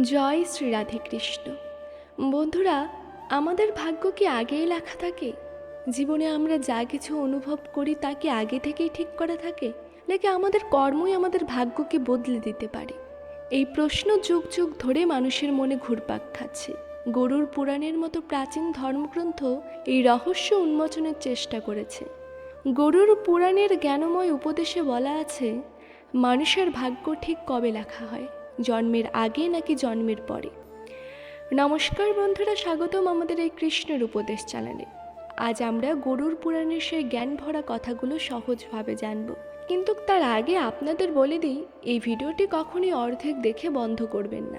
জয় শ্রী রাধেকৃষ্ণ বন্ধুরা, আমাদের ভাগ্য কি আগেই লেখা থাকে? জীবনে আমরা যা কিছু অনুভব করি তা কি আগে থেকেই ঠিক করা থাকে? নাকি আমাদের কর্মই আমাদের ভাগ্যকে বদলে দিতে পারে? এই প্রশ্ন যুগ যুগ ধরে মানুষের মনে ঘুরপাক খাচ্ছে। গরুর পুরাণের মতো প্রাচীন ধর্মগ্রন্থ এই রহস্য উন্মোচনের চেষ্টা করেছে। গরুর পুরাণের জ্ঞানময় উপদেশে বলা আছে, মানুষের ভাগ্য ঠিক কবে লেখা হয়? জন্মের আগে নাকি জন্মের পরে। নমস্কার বন্ধুরা, স্বাগতম আমাদের এই কৃষ্ণের উপদেশ চ্যানেলে। আজ আমরা গরুর পুরাণের সেই জ্ঞান ভরা কথাগুলো সহজভাবে জানব। কিন্তু তার আগে আপনাদের বলে দিই, এই ভিডিওটি কখনই অর্ধেক দেখে বন্ধ করবেন না।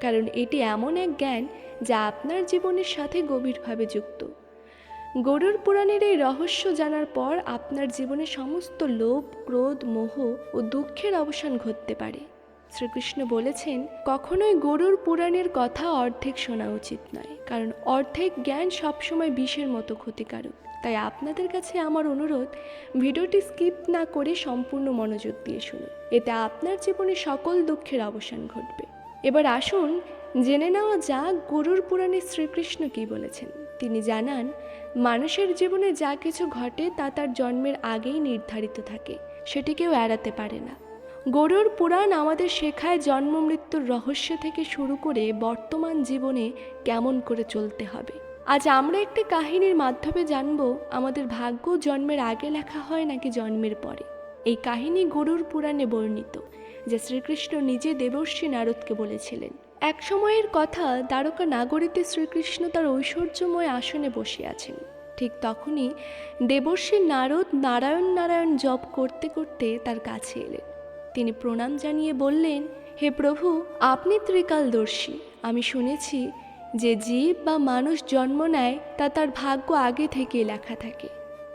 কারণ এটি এমন এক জ্ঞান যা আপনার জীবনের সাথে গভীরভাবে যুক্ত। গরুর পুরাণের এই রহস্য জানার পর আপনার জীবনে সমস্ত লোভ, ক্রোধ, মোহ ও দুঃখের অবসান ঘটতে পারে। শ্রীকৃষ্ণ বলেছেন, কখনোই গরুর পুরাণের কথা অর্ধেক শোনা উচিত নয়, কারণ অর্ধেক জ্ঞান সবসময় বিষের মতো ক্ষতিকারক। তাই আপনাদের কাছে আমার অনুরোধ, ভিডিওটি স্কিপ না করে সম্পূর্ণ মনোযোগ দিয়ে শুনুন। এতে আপনার জীবনে সকল দুঃখের অবসান ঘটবে। এবার আসুন, জেনে নেওয়া যাক গরুর পুরাণে শ্রীকৃষ্ণ কী বলেছেন। তিনি জানান, মানুষের জীবনে যা কিছু ঘটে তা তার জন্মের আগেই নির্ধারিত থাকে, সেটি কেউ এড়াতে পারে না। গরুর পুরাণ আমাদের শেখায় জন্ম মৃত্যুর রহস্য থেকে শুরু করে বর্তমান জীবনে কেমন করে চলতে হবে। আজ আমরা একটি কাহিনীর মাধ্যমে জানব, আমাদের ভাগ্য জন্মের আগে লেখা হয় নাকি জন্মের পরে। এই কাহিনী গরুর পুরাণে বর্ণিত, যা শ্রীকৃষ্ণ নিজে দেবর্ষী নারদকে বলেছিলেন। এক সময়ের কথা দ্বারকা নাগরীতে শ্রীকৃষ্ণ তার ঐশ্বর্যময় আসনে বসে আছেন। ঠিক তখনই দেবর্ষী নারদ নারায়ণ নারায়ণ জপ করতে করতে তার কাছে এলেন। তিনি প্রণাম জানিয়ে বললেন, হে প্রভু, আপনি ত্রিকালদর্শী। আমি শুনেছি যে জীব বা মানুষ জন্ম নেয় তা তার ভাগ্য আগে থেকেই লেখা থাকে।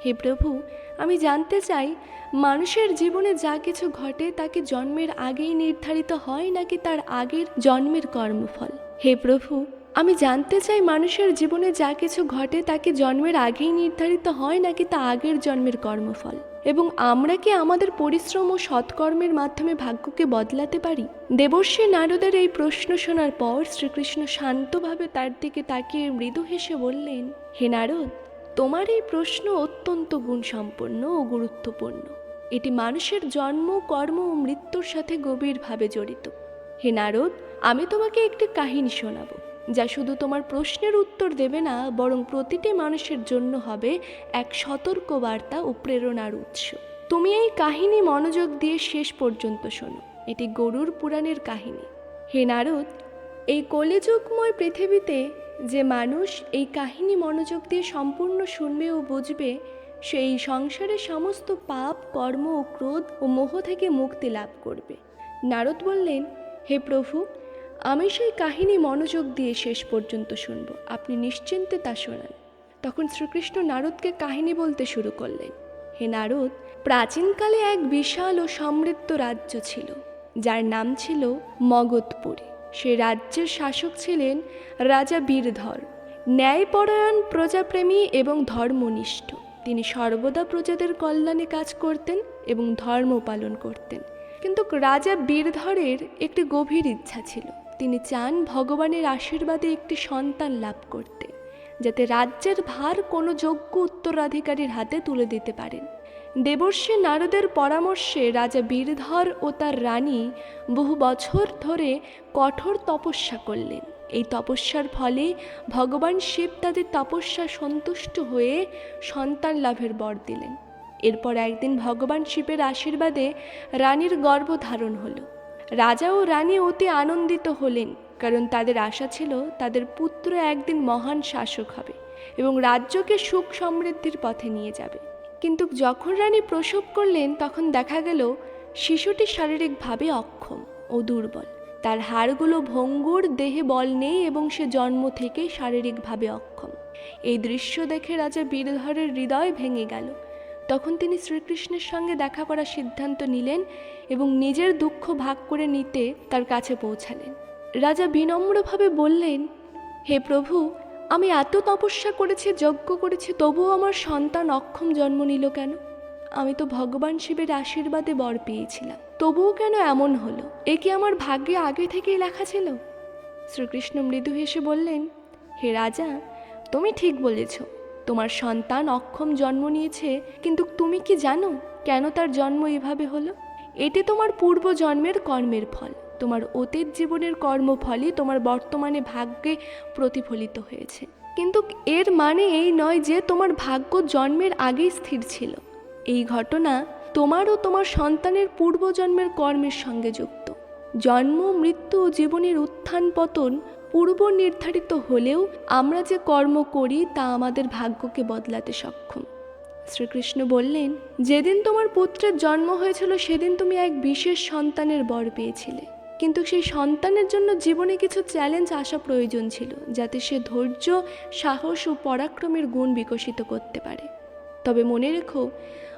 হে প্রভু, আমি জানতে চাই, মানুষের জীবনে যা কিছু ঘটে তাকে জন্মের আগেই নির্ধারিত হয় নাকি তার আগের জন্মের কর্মফল? হে প্রভু আমি জানতে চাই মানুষের জীবনে যা কিছু ঘটে তাকে জন্মের আগেই নির্ধারিত হয় নাকি তা আগের জন্মের কর্মফল? এবং আমরা কি আমাদের পরিশ্রম ও সৎকর্মের মাধ্যমে ভাগ্যকে বদলাতে পারি? দেবর্ষী নারদের এই প্রশ্ন শোনার পর শ্রীকৃষ্ণ শান্তভাবে তার দিকে তাকিয়ে মৃদু হেসে বললেন, হে নারদ, তোমার এই প্রশ্ন অত্যন্ত গুণসম্পন্ন ও গুরুত্বপূর্ণ। এটি মানুষের জন্ম, কর্ম ও মৃত্যুর সাথে গভীরভাবে জড়িত। হে নারদ, আমি তোমাকে একটি কাহিনী শোনাবো। যা শুধু তোমার প্রশ্নের উত্তর দেবে না, বরং প্রতিটি মানুষের জন্য হবে এক সতর্ক বার্তা ও প্রেরণার উৎস। তুমি এই কাহিনী মনোযোগ দিয়ে শেষ পর্যন্ত শোনো। এটি গরুর পুরাণের কাহিনী। হে নারদ, এই কলিযুগময় পৃথিবীতে যে মানুষ এই কাহিনী মনোযোগ দিয়ে সম্পূর্ণ শুনবে ও বুঝবে, সেই সংসারের সমস্ত পাপ, কর্ম ও ক্রোধ ও মোহ থেকে মুক্তি লাভ করবে। নারদ বললেন, হে প্রভু আমি সেই কাহিনী মনোযোগ দিয়ে শেষ পর্যন্ত শুনব। আপনি নিশ্চিন্তে তা শোনান। তখন শ্রীকৃষ্ণ নারদকে কাহিনী বলতে শুরু করলেন। হে নারদ, প্রাচীনকালে এক বিশাল ও সমৃদ্ধ রাজ্য ছিল, যার নাম ছিল মগধপুরী। সে রাজ্যের শাসক ছিলেন রাজা বীরধর, ন্যায়পরায়ণ প্রজাপ্রেমী এবং ধর্মনিষ্ঠ। তিনি সর্বদা প্রজাদের কল্যাণে কাজ করতেন এবং ধর্ম পালন করতেন। কিন্তু রাজা বীরধরের একটি গভীর ইচ্ছা ছিল। তিনি চান ভগবানের আশীর্বাদে একটি সন্তান লাভ করতে, যাতে রাজ্যের ভার কোনো যোগ্য উত্তরাধিকারীর হাতে তুলে দিতে পারেন। দেবর্ষী নারদের পরামর্শে রাজা বীরধর ও তার রানী বহু বছর ধরে কঠোর তপস্যা করলেন। এই তপস্যার ফলে ভগবান শিব তাদের তপস্যা সন্তুষ্ট হয়ে সন্তান লাভের বর দিলেন। এরপর একদিন ভগবান শিবের আশীর্বাদে রানীর গর্ভধারণ হলো। রাজা ও রানী অতি আনন্দিত হলেন, কারণ তাদের আশা ছিল তাদের পুত্র একদিন মহান শাসক হবে এবং রাজ্যকে সুখ সমৃদ্ধির পথে নিয়ে যাবে। কিন্তু যখন রানী প্রসব করলেন, তখন দেখা গেল শিশুটি শারীরিকভাবে অক্ষম ও দুর্বল। তার হাড়গুলো ভঙ্গুর, দেহে বল নেই এবং সে জন্ম থেকে শারীরিকভাবে অক্ষম। এই দৃশ্য দেখে রাজা বীরধরের হৃদয় ভেঙে গেল। তখন তিনি শ্রীকৃষ্ণের সঙ্গে দেখা করার সিদ্ধান্ত নিলেন এবং নিজের দুঃখ ভাগ করে নিতে তার কাছে পৌঁছালেন। রাজা বিনম্রভাবে বললেন, হে প্রভু, আমি এত তপস্যা করেছি, যজ্ঞ করেছি, তবুও আমার সন্তান অক্ষম জন্ম নিল কেন? আমি তো ভগবান শিবের আশীর্বাদে বর পেয়েছিলাম। তবুও কেন এমন হলো? এ কি আমার ভাগ্যে আগে থেকেই লেখা ছিল? শ্রীকৃষ্ণ মৃদু হেসে বললেন, হে রাজা, তুমি ঠিক বলেছ। তোমার সন্তান অক্ষম জন্ম নিয়েছে, কিন্তু তুমি কি জানো কেন তার জন্ম এভাবে হলো? এটি তোমার পূর্ব জন্মের কর্মের ফল। তোমার অতীত জীবনের কর্মফলই তোমার বর্তমানে ভাগ্যে প্রতিফলিত হয়েছে। কিন্তু এর মানে এই নয় যে তোমার ভাগ্য জন্মের আগেই স্থির ছিল। এই ঘটনা তোমার ও তোমার সন্তানের পূর্বজন্মের কর্মের সঙ্গে যুক্ত। জন্ম, মৃত্যু ও জীবনের উত্থান পতন পূর্ব নির্ধারিত হলেও আমরা যে কর্ম করি তা আমাদের ভাগ্যকে বদলাতে সক্ষম। শ্রীকৃষ্ণ বললেন, যেদিন তোমার পুত্রের জন্ম হয়েছিল, সেদিন তুমি এক বিশেষ সন্তানের বর পেয়েছিলে। কিন্তু সেই সন্তানের জন্য জীবনে কিছু চ্যালেঞ্জ আসা প্রয়োজন ছিল, যাতে সে ধৈর্য, সাহস ও পরাক্রমের গুণ বিকশিত করতে পারে। তবে মনে রেখো,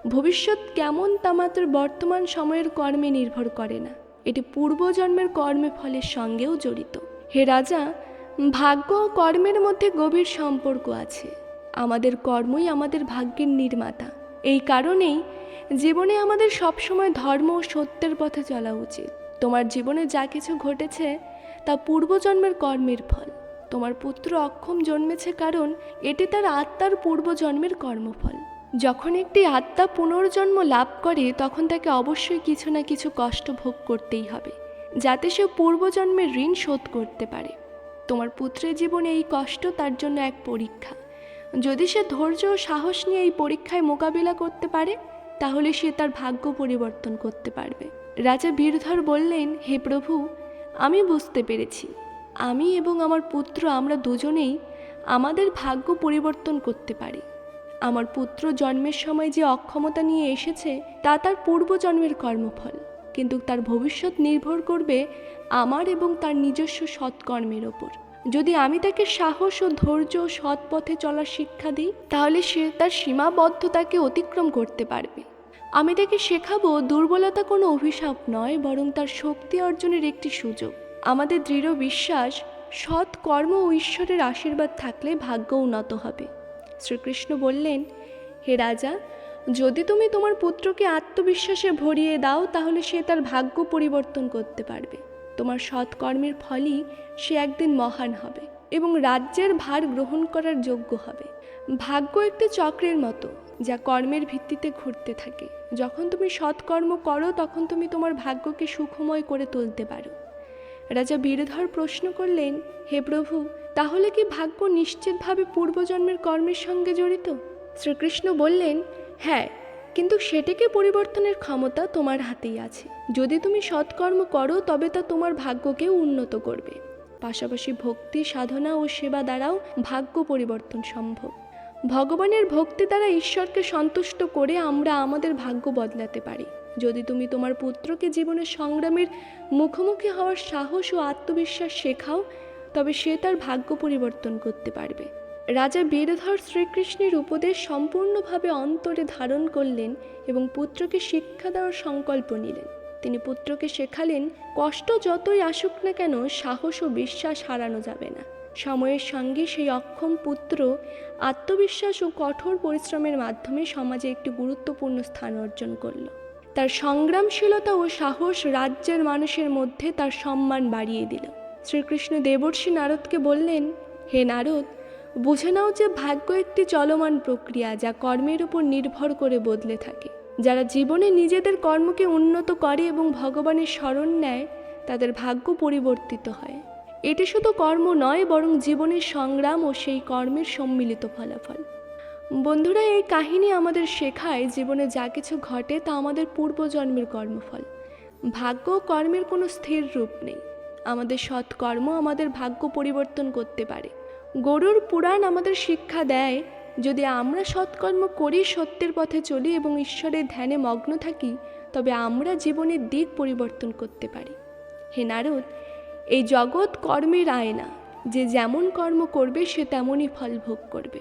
ভবিষ্যৎ কেমন তা মাত্র বর্তমান সময়ের কর্মে নির্ভর করে না। এটি পূর্বজন্মের কর্মে ফলের সঙ্গেও জড়িত। হে রাজা, ভাগ্য ও কর্মের মধ্যে গভীর সম্পর্ক আছে। আমাদের কর্মই আমাদের ভাগ্যের নির্মাতা। এই কারণেই জীবনে আমাদের সবসময় ধর্ম ও সত্যের পথে চলা উচিত। তোমার জীবনে যা কিছু ঘটেছে, তা পূর্বজন্মের কর্মের ফল। তোমার পুত্র অক্ষম জন্মেছে কারণ এটি তার আত্মার পূর্বজন্মের কর্মফল। যখন একটি আত্মা পুনর্জন্ম লাভ করে, তখন তাকে অবশ্যই কিছু না কিছু কষ্ট ভোগ করতেই হবে। যাতে সে পূর্বজন্মের ঋণ শোধ করতে পারে। তোমার পুত্রের জীবনে এই কষ্ট তার জন্য এক পরীক্ষা। যদি সে ধৈর্য ও সাহস নিয়ে এই পরীক্ষায় মোকাবিলা করতে পারে, তাহলে সে তার ভাগ্য পরিবর্তন করতে পারবে। রাজা বীরধর বললেন, হে প্রভু, আমি বুঝতে পেরেছি। আমি এবং আমার পুত্র আমরা দুজনেই আমাদের ভাগ্য পরিবর্তন করতে পারি। আমার পুত্র জন্মের সময় যে অক্ষমতা নিয়ে এসেছে, তা তার পূর্বজন্মের কর্মফল। কিন্তু তার ভবিষ্যৎ নির্ভর করবে আমার এবং তার নিজস্ব সৎকর্মের ওপর। যদি আমি তাকে সাহস ও ধৈর্য ও সৎ পথে চলার শিক্ষা দিই, তাহলে সে তার সীমাবদ্ধতাকে অতিক্রম করতে পারবে। আমি তাকে শেখাবো, দুর্বলতা কোনো অভিশাপ নয়, বরং তার শক্তি অর্জনের একটি সুযোগ। আমাদের দৃঢ় বিশ্বাস, সৎ কর্ম ও ঈশ্বরের আশীর্বাদ থাকলে ভাগ্য উন্নত হবে। শ্রীকৃষ্ণ বললেন, হে রাজা যদি তুমি তোমার পুত্রকে আত্মবিশ্বাসে ভরিয়ে দাও, তাহলে সে তার ভাগ্য পরিবর্তন করতে পারবে। তোমার সৎকর্মের ফলই সে একদিন মহান হবে এবং রাজ্যের ভার গ্রহণ করার যোগ্য হবে। ভাগ্য একটি চক্রের মতো, যা কর্মের ভিত্তিতে ঘুরতে থাকে। যখন তুমি সৎকর্ম করো, তখন তুমি তোমার ভাগ্যকে সুখময় করে তুলতে পারো। রাজা বীরধর প্রশ্ন করলেন, হে প্রভু, তাহলে কি ভাগ্য নিশ্চিতভাবে পূর্বজন্মের কর্মের সঙ্গে জড়িত? শ্রীকৃষ্ণ বললেন হ্যাঁ কিন্তু সেটিকে পরিবর্তনের ক্ষমতা তোমার হাতেই আছে। যদি তুমি সৎকর্ম করো, তবে তা তোমার ভাগ্যকে উন্নত করবে। পাশাপাশি ভক্তি, সাধনা ও সেবা দ্বারাও ভাগ্য পরিবর্তন সম্ভব। ভগবানের ভক্তি দ্বারা ঈশ্বরকে সন্তুষ্ট করে আমরা আমাদের ভাগ্য বদলাতে পারি। যদি তুমি তোমার পুত্রকে জীবনের সংগ্রামের মুখোমুখি হওয়ার সাহস ও আত্মবিশ্বাস শেখাও, তবে সে তার ভাগ্য পরিবর্তন করতে পারবে। রাজা বীরধর শ্রীকৃষ্ণের উপদেশ সম্পূর্ণভাবে অন্তরে ধারণ করলেন এবং পুত্রকে শিক্ষা দেওয়ার সংকল্প নিলেন। তিনি পুত্রকে শেখালেন, কষ্ট যতই আসুক না কেন, সাহস ও বিশ্বাস হারানো যাবে না। সময়ের সঙ্গে সেই অক্ষম পুত্র আত্মবিশ্বাস ও কঠোর পরিশ্রমের মাধ্যমে সমাজে একটি গুরুত্বপূর্ণ স্থান অর্জন করল। তার সংগ্রামশীলতা ও সাহস রাজ্যের মানুষের মধ্যে তার সম্মান বাড়িয়ে দিল। শ্রীকৃষ্ণ দেবর্ষি নারদকে বললেন, হে নারদ বুঝে নাও যে ভাগ্য একটি চলমান প্রক্রিয়া যা কর্মের উপর নির্ভর করে বদলে থাকে। যারা জীবনে নিজেদের কর্মকে উন্নত করে এবং ভগবানের স্মরণ নেয়, তাদের ভাগ্য পরিবর্তিত হয়। এটি শুধু কর্ম নয়, বরং জীবনের সংগ্রাম ও সেই কর্মের সম্মিলিত ফলাফল। বন্ধুরা, এই কাহিনী আমাদের শেখায় জীবনে যা কিছু ঘটে তা আমাদের পূর্বজন্মের কর্মফল। ভাগ্য কর্মের কোনো স্থির রূপ নেই। আমাদের সৎকর্ম আমাদের ভাগ্য পরিবর্তন করতে পারে। গরুর পুরাণ আমাদের শিক্ষা দেয়, যদি আমরা সৎকর্ম করি সত্যের পথে চলি এবং ঈশ্বরের ধ্যানে মগ্ন থাকি, তবে আমরা জীবনের দিক পরিবর্তন করতে পারি। হে নারদ, এই জগৎ কর্মের আয়না, যে যেমন কর্ম করবে, সে তেমনই ফল ভোগ করবে।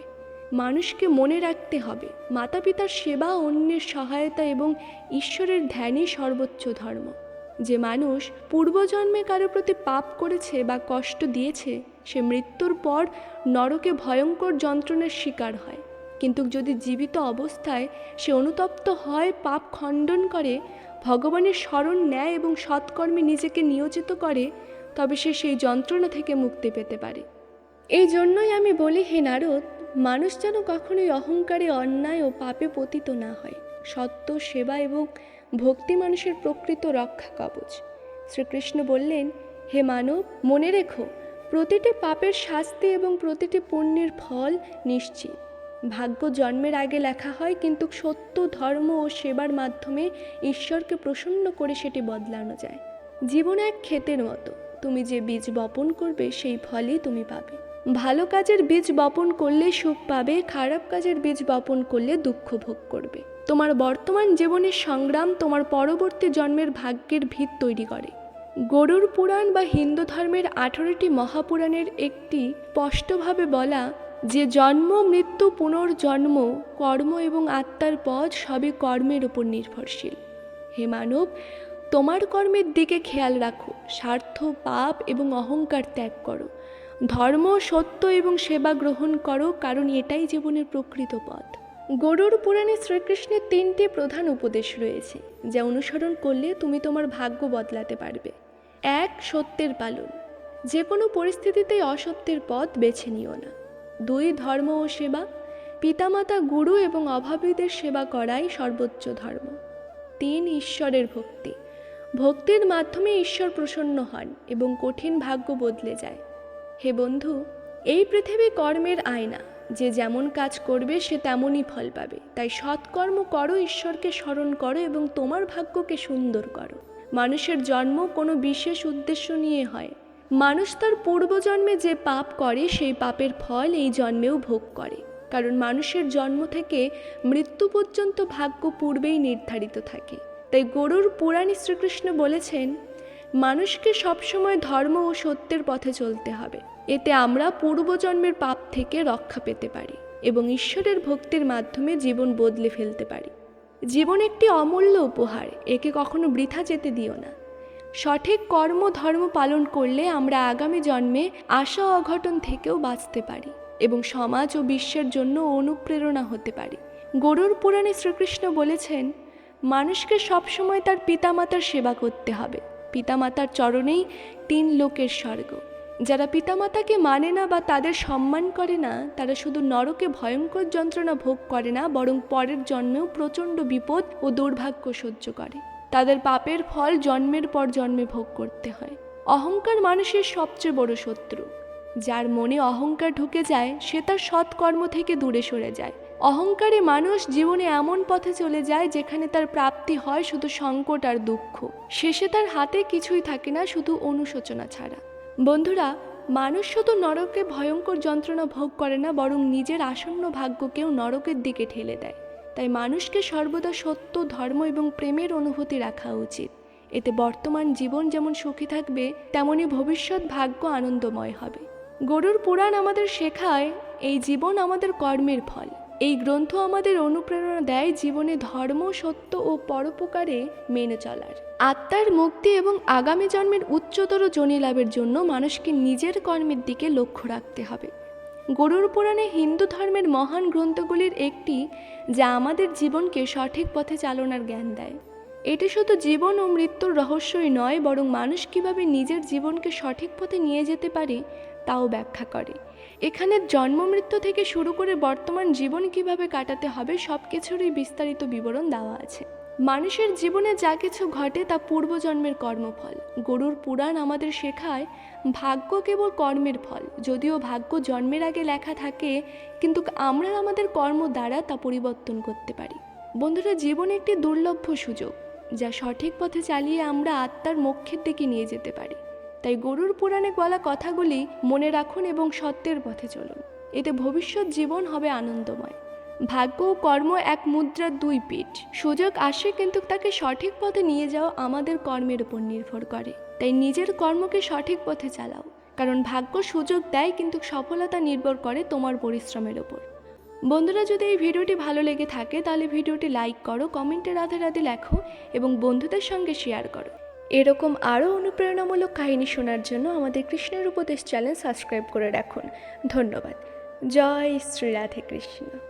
মানুষকে মনে রাখতে হবে মাতা পিতার সেবা অন্যের সহায়তা এবং ঈশ্বরের ধ্যানই সর্বোচ্চ ধর্ম। যে মানুষ পূর্বজন্মে কারও প্রতি পাপ করেছে বা কষ্ট দিয়েছে, সে মৃত্যুর পর নরকে ভয়ঙ্কর যন্ত্রণার শিকার হয়। কিন্তু যদি জীবিত অবস্থায় সে অনুতপ্ত হয়, পাপ খণ্ডন করে, ভগবানের স্মরণ নেয় এবং সৎকর্মে নিজেকে নিয়োজিত করে, তবে সে সেই যন্ত্রণা থেকে মুক্তি পেতে পারে। এই জন্যই আমি বলি, হে নারদ, মানুষ যেন কখনোই অহংকারে, অন্যায় ও পাপে পতিত না হয়। সত্য, সেবা এবং ভক্তি মানুষের প্রকৃত রক্ষা কবচ। শ্রীকৃষ্ণ বললেন, হে মানব, মনে রেখো, প্রতিটি পাপের শাস্তি এবং প্রতিটি পুণ্যের ফল নিশ্চিত। ভাগ্য জন্মের আগে লেখা হয়, কিন্তু সত্য, ধর্ম ও সেবার মাধ্যমে ঈশ্বরকে প্রসন্ন করে সেটি বদলানো যায়। জীবন এক ক্ষেতের মতো। তুমি যে বীজ বপন করবে, সেই ফলই তুমি পাবে। ভালো কাজের বীজ বপন করলে সুখ পাবে, খারাপ কাজের বীজ বপন করলে দুঃখ ভোগ করবে। তোমার বর্তমান জীবনের সংগ্রাম তোমার পরবর্তী জন্মের ভাগ্যের ভিত তৈরি করে। গরুর পুরাণ বা হিন্দু ধর্মের আঠারোটি মহাপুরাণের একটি স্পষ্টভাবে বলা, যে জন্ম, মৃত্যু, পুনর্জন্ম, কর্ম এবং আত্মার পথ সবই কর্মের উপর নির্ভরশীল। হে মানব, তোমার কর্মের দিকে খেয়াল রাখো, স্বার্থ, পাপ এবং অহংকার ত্যাগ করো। ধর্ম, সত্য এবং সেবা গ্রহণ করো, কারণ এটাই জীবনের প্রকৃত পথ। গরুর পুরাণে শ্রীকৃষ্ণের তিনটি প্রধান উপদেশ রয়েছে, যা অনুসরণ করলে তুমি তোমার ভাগ্য বদলাতে পারবে। এক, সত্যের পালন। যে কোনো পরিস্থিতিতেই অসত্যের পথ বেছে নিও না। দুই, ধর্ম ও সেবা। পিতামাতা, গুরু এবং অভাবীদের সেবা করাই সর্বোচ্চ ধর্ম। তিন, ঈশ্বরের ভক্তি। ভক্তির মাধ্যমে ঈশ্বর প্রসন্ন হন এবং কঠিন ভাগ্য বদলে যায়। হে বন্ধু, এই পৃথিবী কর্মের আয়না। যে যেমন কাজ করবে, সে তেমনই ফল পাবে। তাই সৎকর্ম করো, ঈশ্বরকে স্মরণ করো এবং তোমার ভাগ্যকে সুন্দর করো। মানুষের জন্ম কোনো বিশেষ উদ্দেশ্য নিয়ে হয়। মানুষ তার পূর্বজন্মে যে পাপ করে, সেই পাপের ফল এই জন্মেও ভোগ করে। কারণ মানুষের জন্ম থেকে মৃত্যু পর্যন্ত ভাগ্য পূর্বেই নির্ধারিত থাকে। তাই গরুর পুরাণী শ্রীকৃষ্ণ বলেছেন, মানুষকে সবসময় ধর্ম ও সত্যের পথে চলতে হবে। এতে আমরা পূর্বজন্মের পাপ থেকে রক্ষা পেতে পারি এবং ঈশ্বরের ভক্তির মাধ্যমে জীবন বদলে ফেলতে পারি। জীবন একটি অমূল্য উপহার, একে কখনো বৃথা যেতে দিও না। সঠিক কর্ম ধর্ম পালন করলে আমরা আগামী জন্মে আশা অঘটন থেকেও বাঁচতে পারি এবং সমাজ ও বিশ্বের জন্য অনুপ্রেরণা হতে পারি। গরুর পুরাণে শ্রীকৃষ্ণ বলেছেন, মানুষকে সবসময় তার পিতামাতার সেবা করতে হবে। পিতামাতার চরণেই তিন লোকের স্বর্গ। যারা পিতামাতাকে মানে না বা তাদের সম্মান করে না, তারা শুধু নরকে ভয়ঙ্কর যন্ত্রণা ভোগ করে না, বরং পরের জন্মেও প্রচণ্ড বিপদ ও দুর্ভাগ্য সহ্য করে। তাদের পাপের ফল জন্মের পর জন্মে ভোগ করতে হয়। অহংকার মানুষের সবচেয়ে বড় শত্রু। যার মনে অহংকার ঢুকে যায়, সে তার সৎকর্ম থেকে দূরে সরে যায়। অহংকারে মানুষ জীবনে এমন পথে চলে যায়, যেখানে তার প্রাপ্তি হয় শুধু সংকট আর দুঃখ। শেষে তার হাতে কিছুই থাকে না, শুধু অনুশোচনা ছাড়া। বন্ধুরা মানুষ শুধু নরকে ভয়ঙ্কর যন্ত্রণা ভোগ করে না, বরং নিজের আসন্ন ভাগ্যকেও নরকের দিকে ঠেলে দেয়। তাই মানুষকে সর্বদা সত্য, ধর্ম এবং প্রেমের অনুভূতি রাখা উচিত। এতে বর্তমান জীবন যেমন সুখী থাকবে, তেমনি ভবিষ্যৎ ভাগ্য আনন্দময় হবে। গরুর পুরাণ আমাদের শেখায়, এই জীবন আমাদের কর্মের ফল। এই গ্রন্থ আমাদের অনুপ্রেরণা দেয় জীবনে ধর্ম, সত্য ও পরোপকারে মেনে চলার। আত্মার মুক্তি এবং আগামী জন্মের উচ্চতর জনি লাভের জন্য মানুষকে নিজের কর্মের দিকে লক্ষ্য রাখতে হবে। গরুর পুরাণে হিন্দু ধর্মের মহান গ্রন্থগুলির একটি যা আমাদের জীবনকে সঠিক পথে চালনার জ্ঞান দেয়। এটি শুধু জীবন ও মৃত্যুর রহস্যই নয়, বরং মানুষ কীভাবে নিজের জীবনকে সঠিক পথে নিয়ে যেতে পারে, তাও ব্যাখ্যা করে। এখানে জন্ম, মৃত্যু থেকে শুরু করে বর্তমান জীবন কীভাবে কাটাতে হবে সব কিছুরই বিস্তারিত বিবরণ দেওয়া আছে। মানুষের জীবনে যা কিছু ঘটে তা পূর্বজন্মের কর্মফল। গরুর পুরাণ আমাদের শেখায়, ভাগ্য কেবল কর্মের ফল। যদিও ভাগ্য জন্মের আগে লেখা থাকে, কিন্তু আমরা আমাদের কর্ম দ্বারা তা পরিবর্তন করতে পারি। বন্ধুরা, জীবন একটি দুর্লভ্য সুযোগ, যা সঠিক পথে চালিয়ে আমরা আত্মার মোক্ষের দিকে নিয়ে যেতে পারি। তাই গরুর পুরাণে বলা কথাগুলি মনে রাখুন এবং সত্যের পথে চলুন। এতে ভবিষ্যৎ জীবন হবে আনন্দময়। ভাগ্য ও কর্ম এক মুদ্রার দুই পিঠ। সুযোগ আসে কিন্তু তাকে সঠিক পথে নিয়ে যাওয়া আমাদের কর্মের উপর নির্ভর করে। তাই নিজের কর্মকে সঠিক পথে চালাও। কারণ ভাগ্য সুযোগ দেয় কিন্তু সফলতা নির্ভর করে তোমার পরিশ্রমের ওপর বন্ধুরা, যদি এই ভিডিওটি ভালো লেগে থাকে, তাহলে ভিডিওটি লাইক করো কমেন্টে রাধে রাধে লেখো এবং বন্ধুদের সঙ্গে শেয়ার করো। এরকম আরও অনুপ্রেরণামূলক কাহিনী শোনার জন্য আমাদের কৃষ্ণের উপদেশ চ্যানেল সাবস্ক্রাইব করে রাখুন। ধন্যবাদ। জয় শ্রী রাধে কৃষ্ণ।